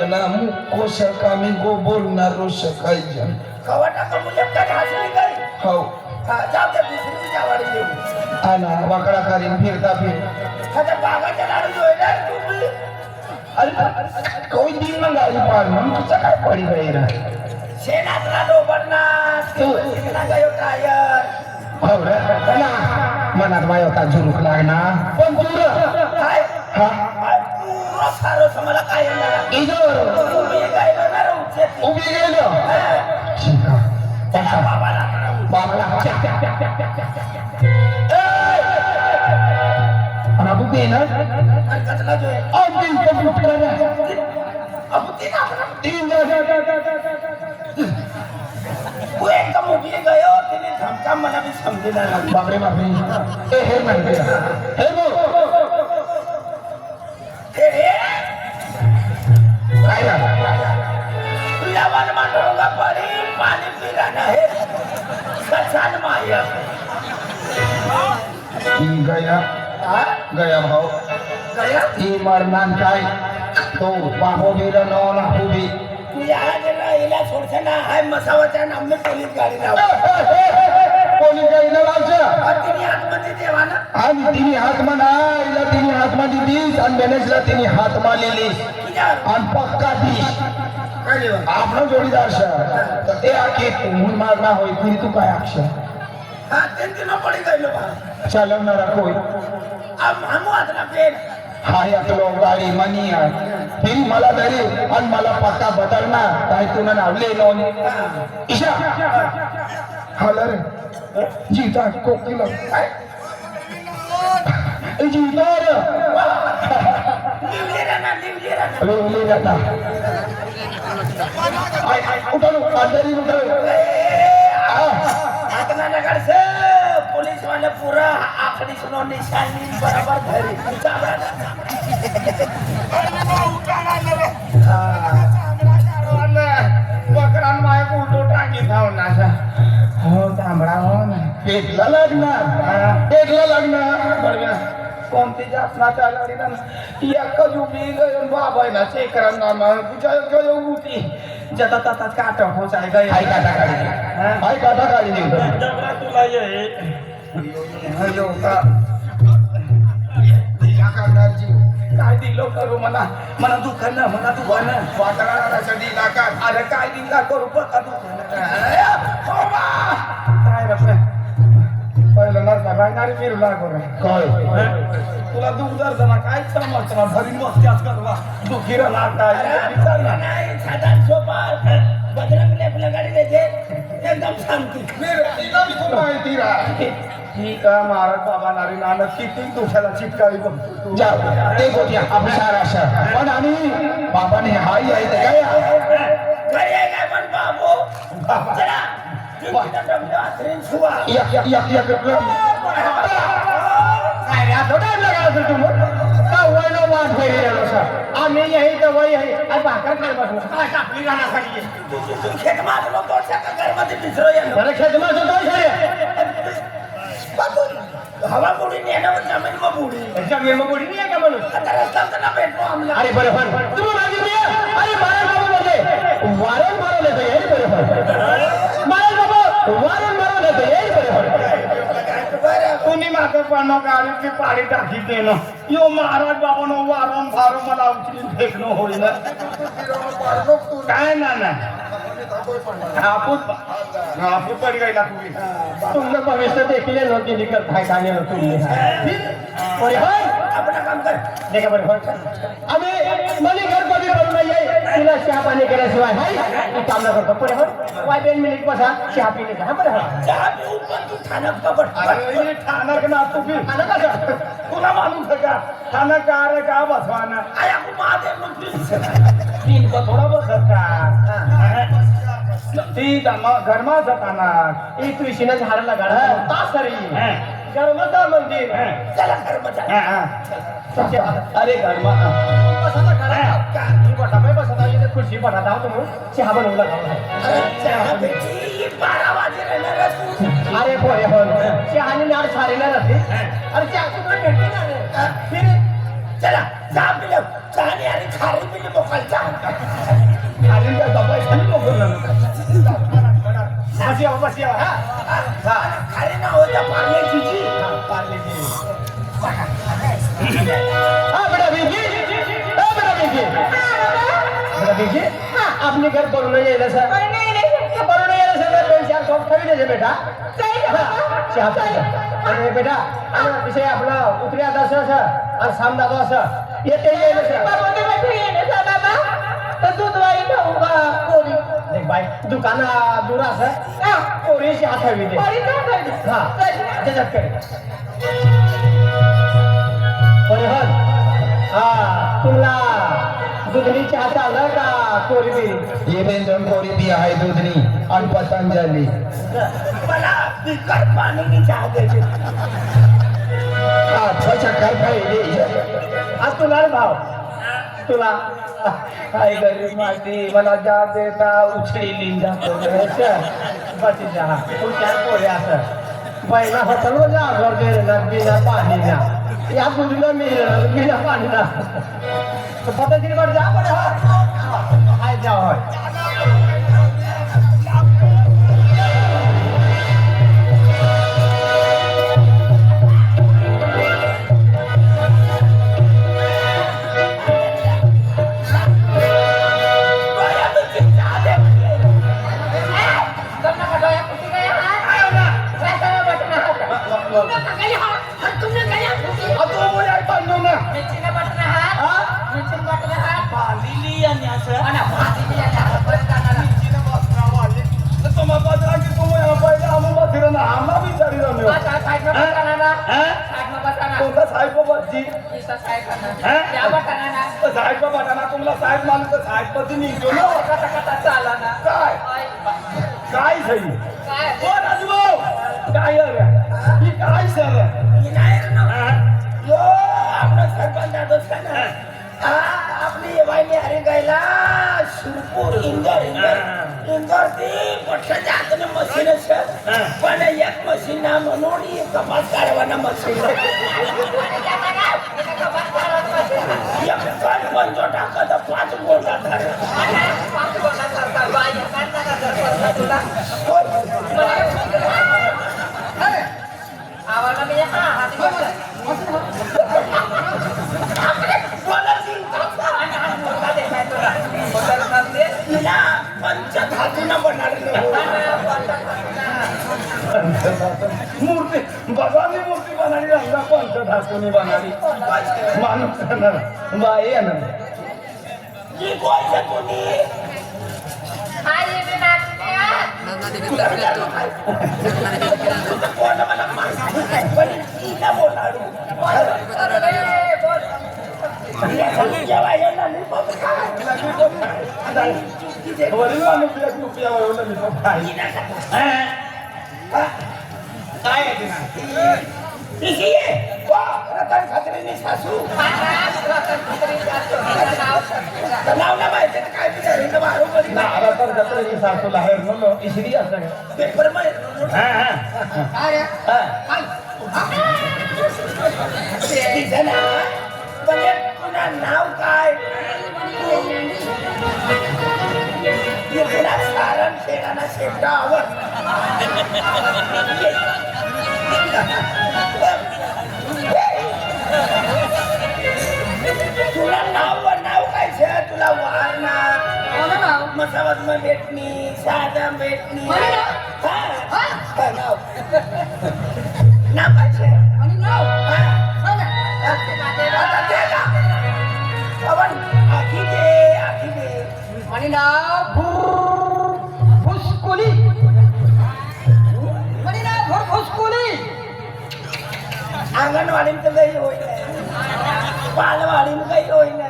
यह लगना मुझको सकामी को बोलना रो सकाई जन कवा टाका मुझे गई हो. हा दे वाकडा करीन फिरता फिर. आता बागाच्या लाडू जोयला तुम्ही अरे कोई दिन ना पाड मग तुझं काय पडी गई रा? शेणातला डोबरना तू. तिकडा गयो टायर हो रे ना. मनात माय होता झुरूक लागना पण तू काय हा. काय पुरो सारो समला काय येणार इजोर तुम्ही काय येणार उचे उभी गेलो ठीक आहे बसा. बाबाला बाबाला आणि आपण ते ना? आणि कचला जोय अगदी कम्प्युटर अब ती ना तीन वो एकदम उभी गयो तिने धमका मला भी समजेना लागला बापरे बापरे. ए हे म्हणते हे बघ. पाणी पिराना है। कसान माया। गया। हा गया भाऊ गया? ई मरणान काय? तो बाबो गेला नवला उभी तू या जरा हिला सोडছে ना हाय मसावाच्या नामने पोलीस गाडी लाव. कोणी गाईला लावचं आणि तिने आतमध्ये देवा ना. आणि तिने हात म्हणा हिला तिने हात मा दिलीस आणि मॅनेजला तिने हात मारलेलीस. तुझ्यावर आणि पक्का ती काय देवा आपला जोडीदार सर. तर ते आखे म्हणून मागणा होय तरी तू काय अक्षर हा ते तिनं पडी गयलो बा चालवणारा कोय अब हमू आतला पेन हा यातलो गाडी मनी फिरी मला धरी आणि मला पत्ता बदलणार. काय तुला नावले नोंद ईशा! हाला रे. जीता कोकिला. जीता रे राहणार लिवली जाता आय आय उठलो आतना नगर से पुलिस वाले पूरा आखरी सुनो निशानी बराबर धरी चाबड़ा बकरान माय उलटो टाकी थाव हो तांबडा हो पेटला लागणार. पेटला लागणार. बढिया कोणती जासना चालवली ना? एक जुबी गयो बाबा ना नामा तुझ्या गयो उठी. जता तता काट हो जाय गय. आई काटा काटा काढी देऊ तुला ये. का जीव. काय दिलो करू म्हणा? म्हणा दुकान म्हणा दुकान वाकराचा दिला का अरे काय दिला करू? पका दुकान पहिलं नरता बायनारी फिरू लागो रे काय तुला दुख दर्शना काय समजणार भरी मस्त्याच करवा दुखीर लाटा नाही साधारण सोपा बजरंग लेपला गाडी देते एकदम शांती माहिती रा ठीक आहे महाराज बाबा नारी नानक किती दुखाला चिटकावी बघतो तू. जा ते गोट्या आपली सारा अशा पण आणि बाबाने हाई आहे ते काय घरी आहे काय पण बाबू चला तुमच्या डबलं आसरीन आम्ही यही वय आहे. आणि भाकर खाय बसलो. काय टाकली गाण्यासाठी तू खेत मारलो तो सका घरमध्ये बरं माझं काय झाले? बाबू हवा बुडी नेणं जमीन मग बुडी. जमीन मग गोडी नाही का म्हणून? आता रस्ता ना भेटलो आमला अरे बरं बरं. तुम्ही मागे मी आहे. अरे महाराज बाबा म्हणजे बरं बरं. बाबा मागे पण गाडी की पाडी टाकी देणं यो महाराज बाबा नो वारं फारू मला उचलून फेकणं होईल. काय ना गेला तुम्ही. तुमचं भविष्य देखील नव्हती काय काय तुम्ही. काम कर. देखा बरं आम्ही तिला चहा पाणी केल्याशिवाय हाय? काम करतो. पुढे हो वाय दोन मिनिट बसा. चहा पिणे का बरं हो. चहा पिऊन पण तू ठाण्यात अरे ठाणक ना तू तुला मालूम है का? का का बसवाना? आया को महादेव मंत्री तीन को थोड़ा बसत का ती दमा घरमा जाताना एक तुळशीनं झाड लगाड तास तरी धर्माचं मंदिर. चला. अरे बसायला खरा का? मी बसापाय बसत आहे, इथे खुर्ची बसत आहोत म्हणून चहा बनवला अरे चहा पेटी बारा वाजे राहणार तू अरे होय होय चहाने नाड सारेला राहते अरे चहा भेटते ना रे? फिर चला चहा पिलं. चहाने आणि खारी पिली मोकल चहा. खाली काय दबाई खाली मोकळलं बस यावं बस यावं हा खारी ना होता पाण्याची जी पार्लेजी. हा बरं देखिए आपने घर बनवलं यायला सर. बनवलं यायला सर दोन चार कप खावी द्यायचे बेटा. चहा प्यायचा. आणि बेटा आणि विषय आपला उतरी आता असं असं आणि साम दादा असं येते यायला सर. देख बाई दुकाना दूर असं कोरीची हात हवी दे हा त्याच्यात करे. हा तुला दुधनी चहा चाललं का कोरी बिरी ये व्यंजन कोरी बी आहे दुधनी आणि पतंजली मला बिकर पाणी की चहा द्यायची हा त्वचा काय पाहिजे आज तुला भाव तुला काय गरीब माती मला जा देता उछळी लिंजा बची चहा तू चार पोरे असं पहिला होता लो जा घर दे ना बिना पाणी ना या दुधीला मी बिना पाणी ना तो पद्धतीने कडे जा पण हा हाय जा होय कोणता साहेब बसची साहेब बटाना तुम्हाला साहेब मानतो साहेब पती निघतो ना. काय? काय? सही ओ राजभाऊ काय रे? ही काय सर? ना? आपला सरपंच दादोस का ना? आपली येवायनी अरे गायला शिरपूर इंदोर इंदोर. इंदोर ती पक्षाच्या हाताने मशीन असत पण एक मशीन ना म्हणून ही तपास कारवाना मशीन एक पाच पंचो पंच धातूनी बनाली माणूस येणार बाई येणार ही गोष्ट कोणी कोण मला माहिती नाही, पण तिला बोलाडू जेव्हा येणार नाही, मग काय? वरील माणूस एक रुपया वळवलं मी तो काय काय आहे रतन खात्रीने सासू. नाव ना माहिती काय ते घरी तर. आला तर जत्रेची सासू बाहेर म्हणलो इसरी असं पेपर हा हा. तिचं ना म्हणजे तुझा नाव काय? तुला सारण शेणाना शेपटा आवड वारणार मसावत मग भेटणी साधा भेटणी हा हा, हा ना. आपण आखी दे आखी दे आणि नाव म्हणे भुर अंगणवाडीत काही होईना बालवाडीत काही होईना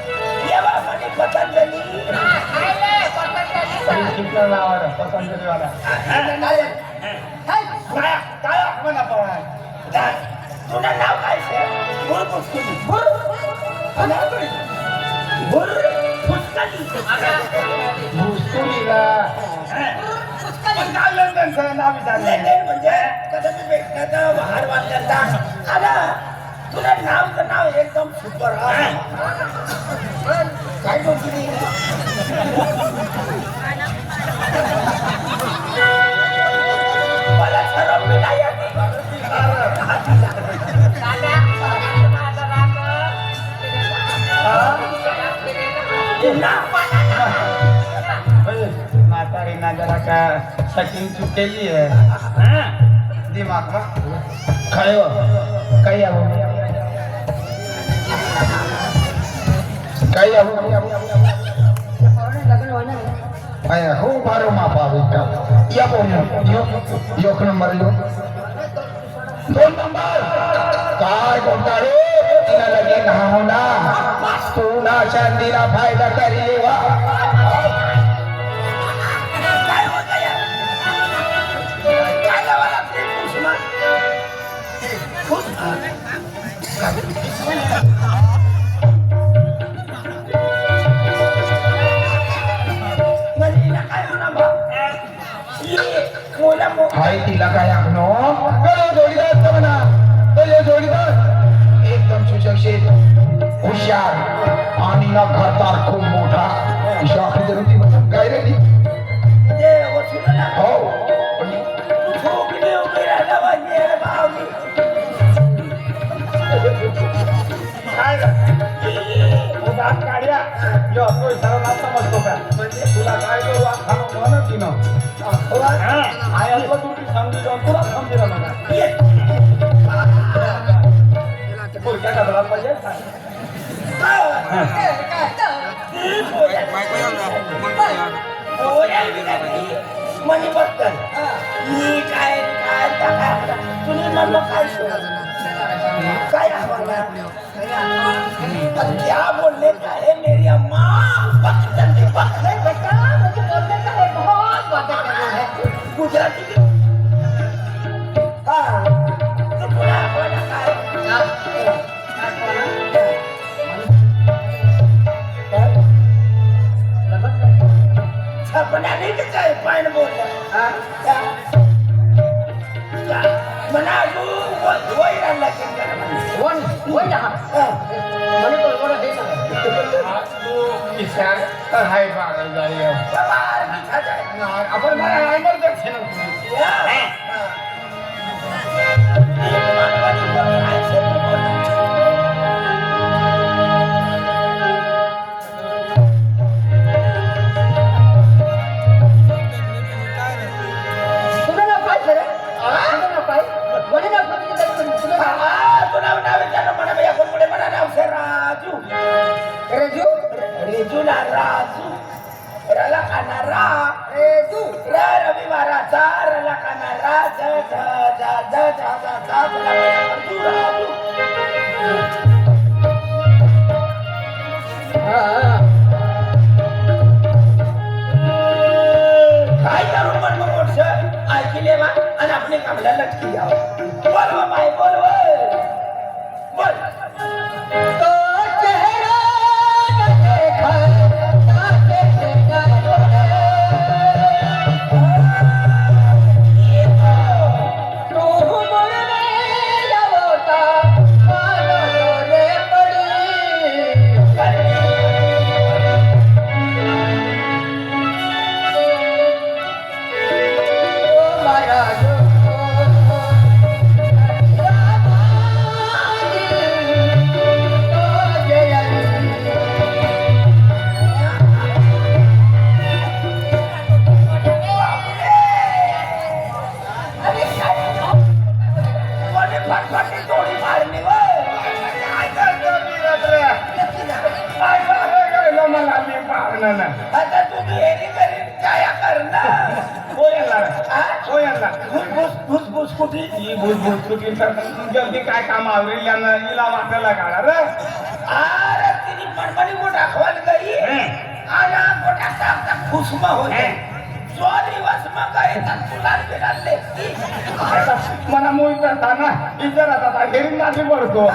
बाहेर वाटण्याचा आला तुला नाव तर नाव एकदम सुपर काय बोलली मला ठरवलं नाही म्हातारी ना जरा का सचिन चुकेली आहे दिमाग ना हो? काही आहो काय आहो? काय हो बारो माप आवे का या बोल यो एक नंबर यो दोन नंबर काय बोलता रे तिला लगे ना होना तू ना शांतीला फायदा करी मुलं मो- हाय तिला काय आखनो करो जोडीदार तर म्हणा तो ये जोडीदार एकदम सुशिक्षित हुशार आणि ना घरदार खूप मोठा शाखी जरूर म्हणजे काय रे ती ते वसुलं ना. हो झोपडी उभी राहिला पाहिजे रे भावनी. काय उदात काढ्या यो तो सर्वांना समजतो मला ये. पुढच्या कदरात पाहिजे ती पोऱ्या- पोऱ्या विचारली. म्हणे बघताल. मी काय काय काय तुम्ही म्हणलं काय शोध? काय आवडला और क्या बोलने का है मेरी अम्मा बख्तन की बख्तन बेटा मुझे बोलने का है बहुत बातें करनी है गुजराती में हाँ तो पूरा बोला का छपना नहीं कि काय पान बोलला हाँ क्या क्या मना तू वही राहिला की किसान हाय रेजू ना राजू रला खाना रा रेजू र रविवाराचा रला खाना रा ज ज ज ज ज ज ज तुला भैया राजू. राजू काय करू पण मग मोठ? ऐकले वा आणि आपले कामला लटकी यावं बोल वा बाई खुशमा होते. जो दिवस मग काय तुला बिराले मला मुळी करताना विचारात आता घेऊन नाची पडतो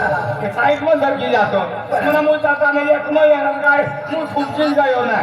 साईड पण सरकी जातो. मला मुळी जाताना एक येणार काय? मूळ फुटचिन जायो ना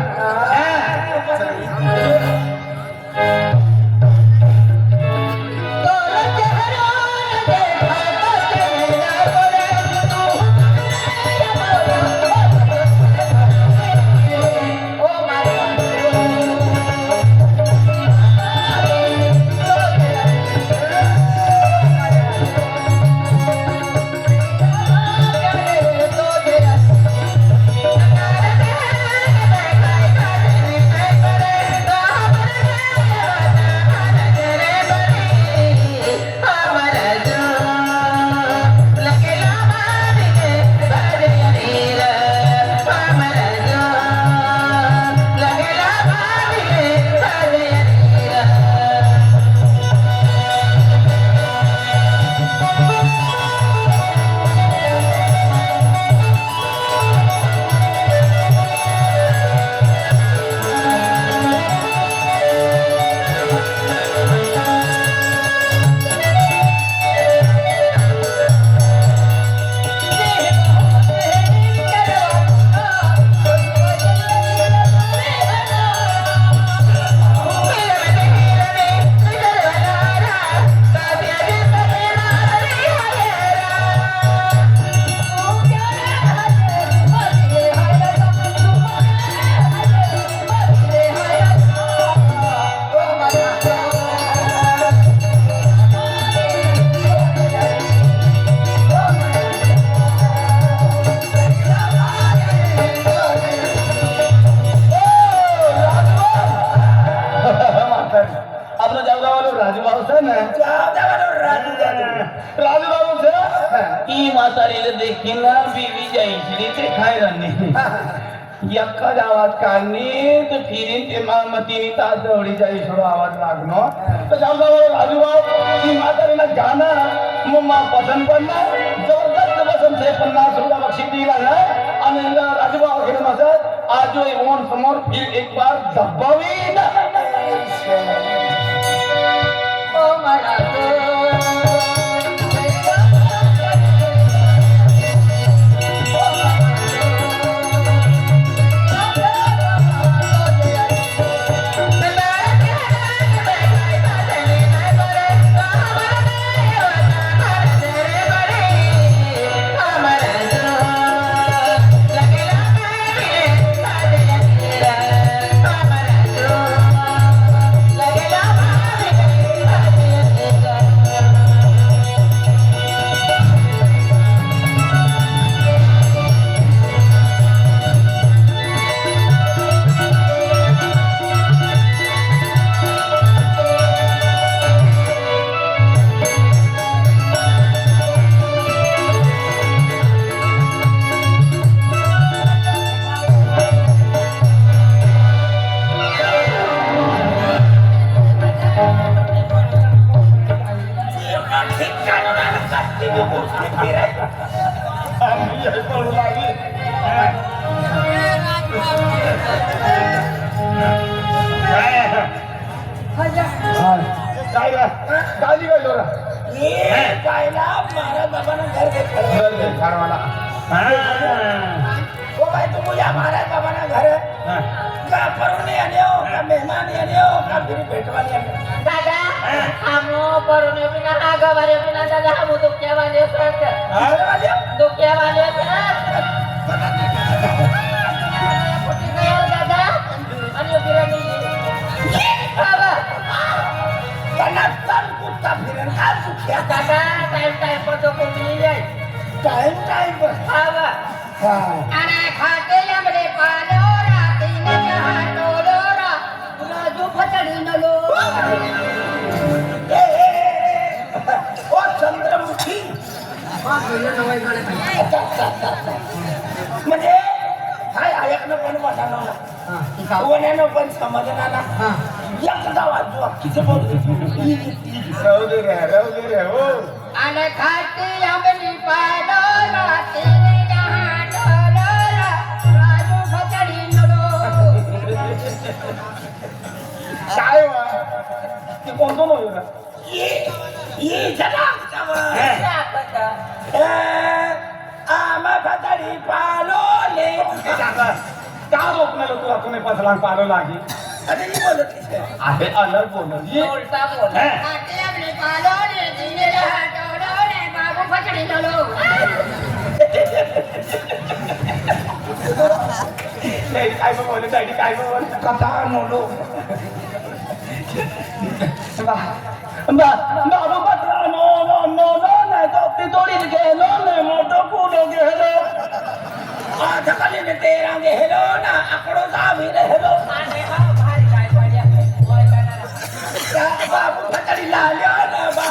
राजूभाऊ सर म्हातारीला देखील ना बीवी जायची ते खाय राहणे एका आवाज काढणे तर फिरीन ते मामतीने तास जवळी जाई थोडं आवाज लागणं. तर जवळजवळ राजूभाऊ म्हातारीला गाणं मग मा पसंत पडणार जबरदस्त पसंत आहे पन्नास रुपया बक्षीस दिला ना आणि राजूभाऊ घेऊन असत आज जो ओन समोर फिर एक बार दबावी ना काय दादा आमो परुने बिना हा. गवारे बिना दादा हम दुख्या वाले वाले हो? दुख्या वाले असत कुठे गयो दादा आणि गिरणी बाबा. त्यांना तन कुत्ता फिरेन का दुख्या दादा टाइम टाइम पर तो कोणी जाय टाइम टाइम पर बाबा. हा. आणि खाते लमडे पालो राती ने राजू फतडी नलो ए, ए, ए, ओ चंद्रमुखी म्हणजे हाय ऐकणं पण वाटाणं ना हा, ती खाऊ. कोण्यानं पण हा. एकदा वाजू अख्खीचं बोलतो राहू दे रे राहू दे रे हो. आणि आंबली पालो रातीने काय वा ते कोणतं नव्हे का ये ये जरा आम फतडी पालोले का रोखणार तुला तुम्ही पसला पालो लागी. अरे ही बोलत नाही. आहे अलग बोलणं ये. उलटा बोल हा. खाटी आंबली पालो रातीने जहा बाबू पत्रा नो नो नो नो नाही तो ती तोडीत गेलो नाही मोठं कुलो गेलो आता खाली ने तेरा गेलो ना आकडो जावी रेलो बाबू फतडी लाल्यो ना बा